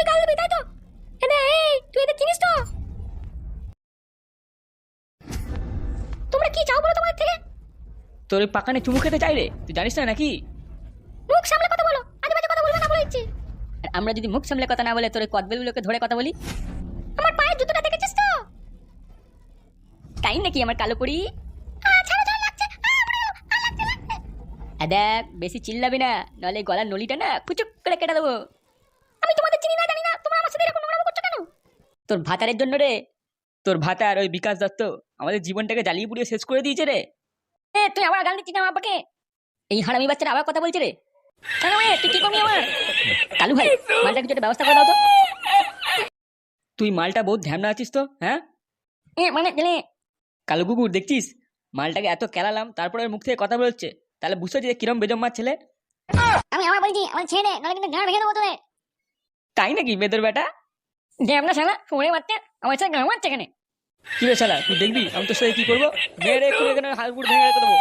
তুই গাল দিবি তাই তো? এদে এই তুই এদের চিনিস তো? তোমরা কি চাও বলো তোমার থেকে? তোর ওই পাকানে চুমু খেতে চাই রে তুই জানিস না নাকি? মুখ সামলে কথা বলো আজে বাজে কথা বলবে না বলে দিচ্ছি। আর আমরা যদি মুখ সামলে কথা না বলে তোর ওই কদবেলগুলোকে ধরে কথা বলি? আমার পায়ের জুতোটা দেখেছিস তো? তাই নাকি আমার কালো পড়ি আ, ছাড়ো ছাড়ো লাগছে। আ, মরে গেল, আ, লাগছে লাগছে। আর দেখ বেশি চিল্লাবি না নাহলে গলার নলিটা না কুচুক করে কেটে দেবো আমি তোমাদের চিনি না জানি না তোমরা আমার সাথে এরকম নোংরামো করছ কেন তোর ভাতারের জন্য রে। তোর ভাতার ওই বিকাশ দত্ত আমাদের জীবনটাকে জ্বালিয়ে পুড়িয়ে শেষ করে দিয়েছে রে। এ তুই আবার গাল দিচ্ছিস আমার এই হারামি বাচ্চারা আবার কথা বলছে রে। কেন এ তুই কি করবি আমার? কালু ভাই মালটা কিছু একটা ব্যবস্থা করে দাও তো। তুই মালটা বহুত ধ্যান আছিস তো হ্যাঁ? এ মানে কালো কুকুর দেখছিস? মালটাকে এত কেলালাম তারপরে ওর মুখ থেকে কথা বলছে তাহলে বুঝতে যে কিরম বেজম্মার ছেলে? আমি আমার বলছি আমার ছেড়ে দে নাহলে কিন্তু গান ভেঙে দেবো তাই নাকি বেদর বেটা? যে আমরা শালা ফোনে মারতে আমার সাথে গান মারছে এখানে। কি রে শালা তুই দেখবি? আমি তোর সাথে কি করব? মেরে খুলে এখানে হালপুর ভেঙে রেখে দেবো?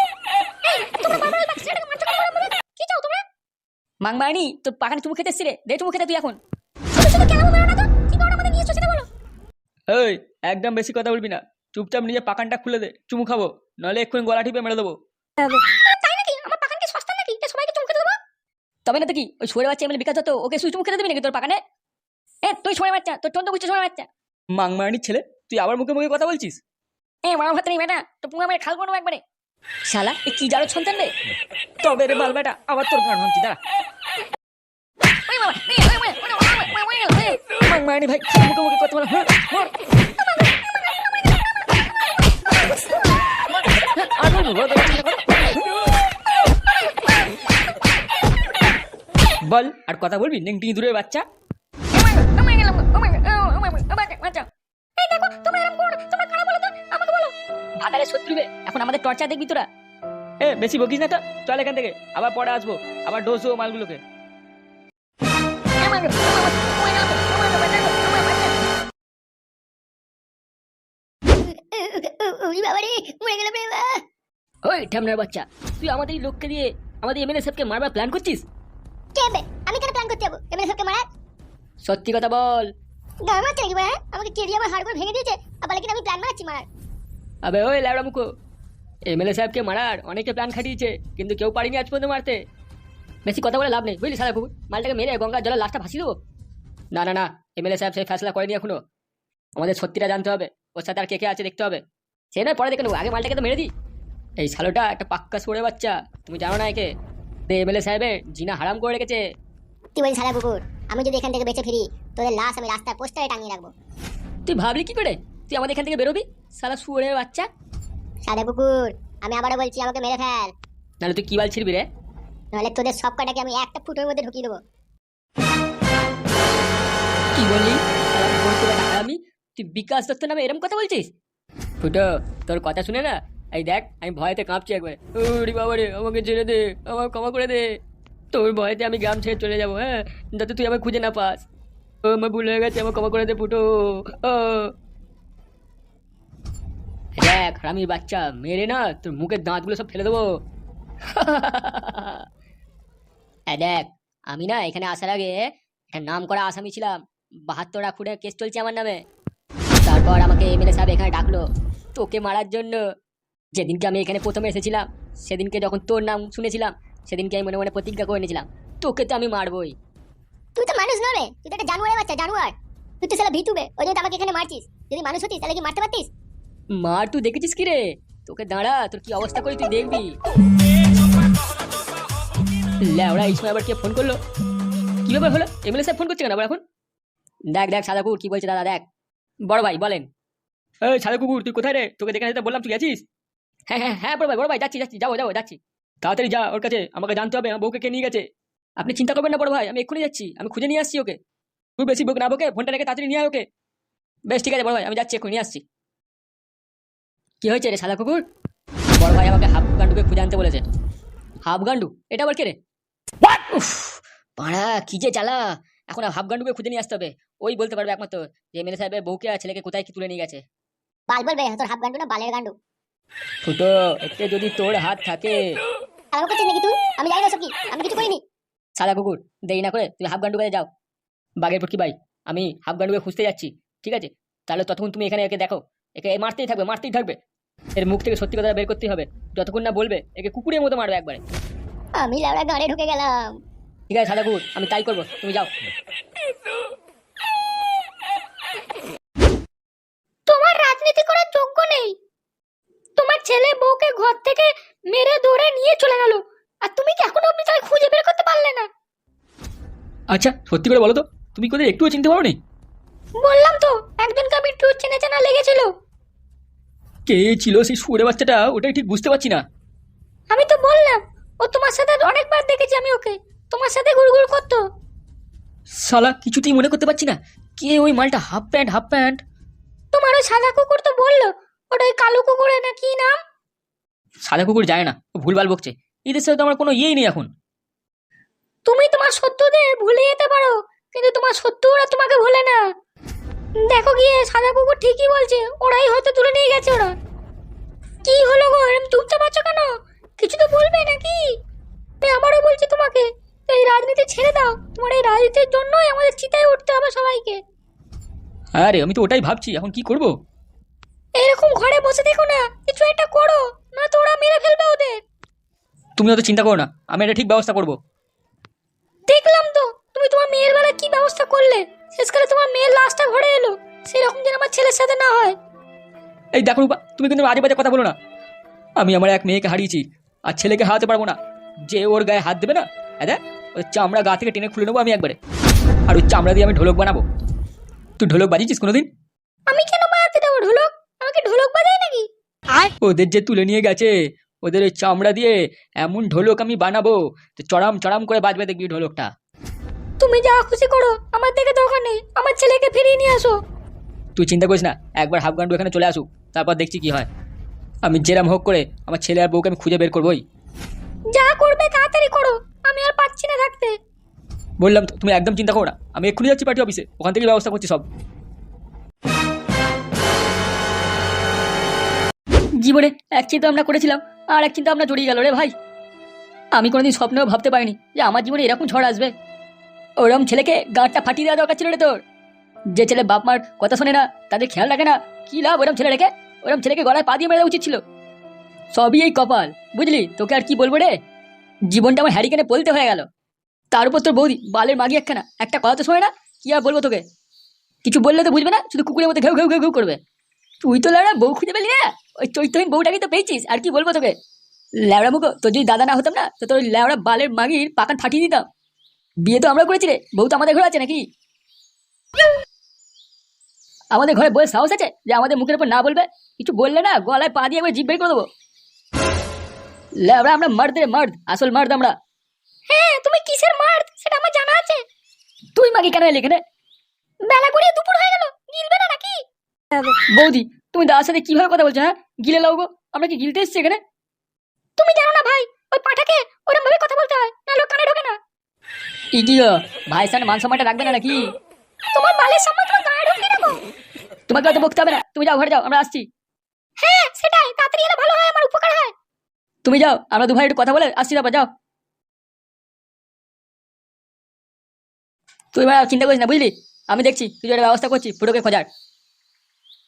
কি চাও তোমরা? মাংবানি তোর পাখানে চুমু খেতে রে। দে চুমু খেতে তুই এখন। শুধু শুধু না করে ওই একদম বেশি কথা বলবি না। চুপচাপ নিজে পাকানটা খুলে দে চুমু খাব। নাহলে এক্ষুনি গলা টিপে মেরে দেবো। তাই নাকি? আমার পাখান কি সস্তা নাকি? এটা সবাইকে চমকে দেবো? তবে না তো কি ওই সরে বাচ্চা এমএলএ বিকাশ হতো ওকে সুই চুমু খেতে দিবি নাকি তোর পাকানে এ তুই সময় বাচ্চা তোর চন্দ্র বুঝতে সময় বাচ্চা। মাংমারানির ছেলে তুই আবার মুখে মুখে কথা বলছিস? এ মা ভাত নেই বেটা তো পুঙ্গা মেরে খাল করব একবারে। শালা এ কি জারো সন্তান রে? তবে রে বাল বেটা আবার তোর গান ভাঙছি দাঁড়া। মাংমারানি ভাই মুখে মুখে কথা বলা হ্যাঁ, হ্যাঁ। আর বল আর কথা বলবি নেংটি দূরের বাচ্চা? গেলাম, আমার, আমার, আমার, আমার, বাঁচাও। এই দেখো, তোমরা এরকম করো তোমরা কারা বলো তো? আমাকে বলো। ভাতারে শত্রু বে এখন আমাদের টর্চার দেখবি তোরা এ বেশি বকিস না তো চল এখান থেকে আবার পরে আসব আবার ডোজ মালগুলোকে আমার, আমার, আমার গেলাম, আমার, বাঁচাও, আমার, বাঁচাও। ওই বাবা রে, মরে গেলাম রে বাবা। ওই ঠ্যামনার বাচ্চা তুই আমাদের এই লোককে দিয়ে আমাদের এমএলএ সাহেবকে মারবার প্ল্যান করছিস কে? আমি কেন প্ল্যান করতে যাব এমএলএ সাহেবকে মারার সত্যি কথা বল। গান মারছে নাকি আমাকে কেড়ে আমার হাড় করে ভেঙে দিয়েছে। আবার নাকি আমি প্ল্যান মারছি মারার। আবে ওই ল্যাবড়া মুখো এমএলএ সাহেবকে মারার অনেকে প্ল্যান খাটিয়েছে কিন্তু কেউ পারিনি আজ পর্যন্ত মারতে। বেশি কথা বলে লাভ নেই বুঝলি সারা কুকুর? মালটাকে মেরে গঙ্গার জলে লাশটা ভাসিয়ে দেবো। না না না এমএলএ সাহেব সেই ফ্যাসলা করেনি এখনও। আমাদের সত্যিটা জানতে হবে ওর সাথে আর কে কে আছে দেখতে হবে। সে নয় পরে দেখে নেব আগে মালটাকে তো মেরে দিই। এই শালোটা একটা পাক্কা সরে বাচ্চা তুমি জানো না একে। এমএলএ সাহেবের জিনা হারাম করে রেখেছে। তুই বলি সারা কুকুর? আমি যদি এখান থেকে বেঁচে ফিরি তোদের লাশ আমি রাস্তায় পোস্টারে টাঙিয়ে রাখব। তুই ভাবলি কি করে? তুই আমাদের এখান থেকে বেরোবি? সালা শুয়ারের বাচ্চা। সাদা কুকুর আমি আবারও বলছি আমাকে মেরে ফেল। নাহলে তুই কি বাল ছিড়বি রে? নাহলে তোদের সব কটাকে আমি একটা ফুটোর মধ্যে ঢুকিয়ে দেবো। কি বললি? শালা হারামি তুই বিকাশ দত্ত নামে এরম কথা বলছিস? ফুটো তোর কথা শুনে না? এই দেখ আমি ভয়তে কাঁপছি একবার। ওরে বাবা রে আমাকে ছেড়ে দে আমার ক্ষমা করে দে। তোর ভয়তে আমি গ্রাম ছেড়ে চলে যাব হ্যাঁ? যাতে তুই আমায় খুঁজে না পাস। ও, আমার ভুল হয়ে গেছে, আমার ক্ষমা করে দে ফুটো। ও। দেখ হারামির বাচ্চা, মেরে না, তোর মুখের দাঁতগুলো সব ফেলে দেবো। দেখ, আমি না এখানে আসার আগে একটা নাম করা আসামি ছিলাম। বাহাত্তর খুঁড়ে কেস চলছে আমার নামে। তারপর আমাকে এমএলএ সাহেব এখানে ডাকলো, তোকে মারার জন্য। যেদিনকে আমি এখানে প্রথমে এসেছিলাম, সেদিনকে যখন তোর নাম শুনেছিলাম সেদিনকে আমি মনে মনে প্রতিজ্ঞা করে নিয়েছিলাম তোকে তো আমি মারবই। তুই তো মানুষ নবে তুই তো একটা জানুয়ারের বাচ্চা জানুয়ার। তুই তো সেটা ভিতুবে ওই জন্য তো আমাকে এখানে মারছিস। যদি মানুষ হতিস তাহলে কি মারতে পারতিস? মার তুই দেখেছিস কি রে? তোকে দাঁড়া তোর কি অবস্থা করি তুই দেখবি। ল্যাওড়া এই সময় আবার কে ফোন করল? কি ব্যাপার হলো? এমএলএ সাহেব ফোন করছে কেন আবার এখন? দেখ দেখ সাদা কুকুর কি বলছে দাদা দেখ। বড় ভাই বলেন। এই সাদা কুকুর তুই কোথায় রে? তোকে দেখে বললাম তুই গেছিস? হ্যাঁ হ্যাঁ হ্যাঁ বড় ভাই বড় ভাই যাচ্ছি যাচ্ছি যাব যাব যাচ্ছি। তাড়াতাড়ি যা ওর কাছে আমাকে জানতে হবে আমার বউকে কে নিয়ে গেছে। আপনি চিন্তা করবেন না বড় ভাই আমি এক্ষুনি যাচ্ছি আমি খুঁজে নিয়ে আসছি ওকে। তুই বেশি বক না বকে ফোনটা রেখে তাড়াতাড়ি নিয়ে আয় ওকে। বেশ ঠিক আছে বড় ভাই আমি যাচ্ছি এক্ষুনি নিয়ে আসছি। কি হয়েছে রে সাদা কুকুর? বড় ভাই আমাকে হাফ গান্ডুকে খুঁজে আনতে বলেছে। হাফ গান্ডু? এটা আবার কে রে? পাড়া কি যে জ্বালা। এখন হাফ গান্ডুকে খুঁজে নিয়ে আসতে হবে। ওই বলতে পারবে একমাত্র যে এমএলএ সাহেবের বউকে আর ছেলেকে কোথায় কি তুলে নিয়ে গেছে। বাল বলবে তোর হাফ গান্ডু না বালের গান্ডু। ফুটো এতে যদি তোর হাত থাকে আর করছিস নাকি তুই? আমি জানি না সব কি। আমি কিছু করিনি। সাদা কুকুর দেরি না করে তুমি হাফ গান্ডু কাছে যাও। বাঘের পটকি ভাই আমি হাফ গান্ডুকে খুঁজতে যাচ্ছি ঠিক আছে? তাহলে ততক্ষণ তুমি এখানে একে দেখো। একে মারতেই থাকবে মারতেই থাকবে। এর মুখ থেকে সত্যি কথা বের করতেই হবে। যতক্ষণ না বলবে একে কুকুরের মতো মারবে একবারে। আমি লেওড়া গাড়ে ঢুকে গেলাম। ঠিক আছে সাদা কুকুর আমি তাই করব। তুমি যাও। তোমার রাজনীতি করার যোগ্য নেই। তোমার ছেলে বউকে ঘর থেকে মেরে ধরে নিয়ে চলে গেল। আর তুমি কি এখনও অব্দি তাকে খুঁজে বের করতে পারলে না? আচ্ছা সত্যি করে বলো তো তুমি কোথায় একটুও চিনতে পারো নি বললাম তো একজনকে আমি একটু চেনা চেনা লেগেছিল? কে ছিল সেই সুরে বাচ্চাটা? ওটাই ঠিক বুঝতে পারছি না। আমি তো বললাম ও তোমার সাথে অনেকবার দেখেছি আমি ওকে। তোমার সাথে গুড়গুড় করতো। শালা কিছুতেই মনে করতে পারছি না। কে ওই মালটা হাফ প্যান্ট হাফ প্যান্ট? তোমার ওই সাদা কুকুর তো বলল ওটা ওই কালো কুকুরের না কি নাম? সাদা কুকুর যায় না ও ভুলভাল বকছে। এদের সাথে তো আমার কোনো ইয়েই নেই এখন। তুমি তোমার শত্রুদের ভুলে যেতে পারো কিন্তু তোমার শত্রুরা তোমাকে ভোলে না। দেখো গিয়ে সাদা কুকুর ঠিকই বলছে ওরাই হয়তো তুলে নিয়ে গেছে ওরা। কি হলো গো এরম চুপচাপ আছো কেন? কিছু তো বলবে নাকি? আমি আমারও বলছি তোমাকে এই রাজনীতি ছেড়ে দাও। তোমার এই রাজনীতির জন্যই আমাদের চিতায় উঠতে হবে সবাইকে। আরে আমি তো ওটাই ভাবছি এখন কি করব? এরকম ঘরে বসে দেখো না কিছু একটা করো না তো ওরা মেরে ফেলবে ওদের। তুমি অত চিন্তা করো না আমি এটা ঠিক ব্যবস্থা করব। দেখলাম তো তুমি তোমার মেয়ের বেলা কি ব্যবস্থা করলে? শেষকালে তোমার মেয়ের লাশটা ঘরে এলো সেরকম যেন আমার ছেলের সাথে না হয়। এই দেখো রূপা তুমি কিন্তু আজে বাজে কথা বলো না। আমি আমার এক মেয়েকে হারিয়েছি আর ছেলেকে হারাতে পারব না। যে ওর গায়ে হাত দেবে না হ্যাঁ ওই চামড়া গা থেকে টেনে খুলে নেব আমি একবারে। আর ওই চামড়া দিয়ে আমি ঢোলক বানাবো। তুই ঢোলক বাজিয়েছিস কোনোদিন? আমি কেন বাজাতে দেবো ঢোলক আমাকে ঢোলক বাজায় নাকি ওদের যে তুলে নিয়ে গেছে ওদের ওই চামড়া দিয়ে এমন ঢোলক আমি বানাবো তো চড়াম চড়াম করে বাজবে দেখবি ঢোলকটা। তুমি যা খুশি করো আমার থেকে দরকার নেই আমার ছেলেকে ফিরিয়ে নিয়ে আসো। তুই চিন্তা করিস না একবার হাফ গান্ডু এখানে চলে আসুক তারপর দেখছি কি হয়। আমি যেরাম হোক করে আমার ছেলে আর বউকে আমি খুঁজে বের করবোই। যা করবে তাড়াতাড়ি করো আমি আর পাচ্ছি না থাকতে। বললাম তো তুমি একদম চিন্তা করো না আমি এক্ষুনি যাচ্ছি পার্টি অফিসে ওখান থেকে ব্যবস্থা করছি সব। জীবনে এক চিন্তা আমরা করেছিলাম, আর এক চিন্তা আমরা জড়িয়ে গেল রে ভাই। আমি কোনোদিন স্বপ্নেও ভাবতে পারিনি যে আমার জীবনে এরকম ঝড় আসবে। ওরকম ছেলেকে গাঁটটা ফাটিয়ে দেওয়া দরকার ছিল রে তোর। যে ছেলে বাপ মার কথা শোনে না, তাদের খেয়াল রাখে না, কি লাভ ওরম ছেলে রেখে? ওরম ছেলেকে গলায় পা দিয়ে মেরে উচিত ছিল। সবই এই কপাল, বুঝলি? তোকে আর কি বলব রে? জীবনটা আমার হ্যারিকেনে পলতে হয়ে গেল। তার উপর তোর বৌদি বালের মাগি একখানা। একটা কথা তো শোনে না, কি আর বলব তোকে? কিছু বললে তো বুঝবে না, শুধু কুকুরের মধ্যে ঘেউ ঘেউ ঘেউ ঘেউ করবে। তুই তো ল্যাবড়া বউ খুঁজে পেলি না? ওই চৈত্যহীন বউটাকে তো পেয়েছিস আর কি বলব তোকে? ল্যাবড়া মুখো তোর যদি দাদা না হতাম না তো তোর ল্যাবড়া বালের মাগির পাকান ফাটিয়ে দিতাম। বিয়ে তো আমরা করেছি রে বউ তো আমাদের ঘরে আছে নাকি? আমাদের ঘরে বউয়ের সাহস আছে যে আমাদের মুখের উপর না বলবে? কিছু বললে না গলায় পা দিয়ে জিভ বের করে দেবো। আমরা মার্দ রে মার্দ আসল মার্দ আমরা। হ্যাঁ তুমি কিসের মার সেটা আমার জানা আছে। তুই মাগি কেন এলি এখানে? বেলা গড়িয়ে দুপুর হয়ে গেল গিলবে না নাকি? বৌদি তুমি দাদার সাথে কীভাবে কথা বলছো হ্যাঁ? গিলে লাও গো আমরা কি গিলতে এসছি এখানে? তুমি জানো না ভাই ওই পাঠাকে ওরম ভাবে কথা বলতে হয় না লোক কানে ঢোকে না। ইডিও ভাই সান মান সম্মানটা রাখবে না নাকি? তোমার বালের সামনে তোমার গায়ে ঢুকিয়ে দেবো তোমাকে হয়তো বকতে হবে না। তুমি যাও ঘরে যাও আমরা আসছি। হ্যাঁ সেটাই তাড়াতাড়ি এলে ভালো হয় আমার উপকার হয়। তুমি যাও আমরা দু ভাই একটু কথা বলে আসছি তারপর যাও। তুই ভাই চিন্তা করিস না বুঝলি? আমি দেখছি কিছু একটা ব্যবস্থা করছি ফুটোকে খোঁজার।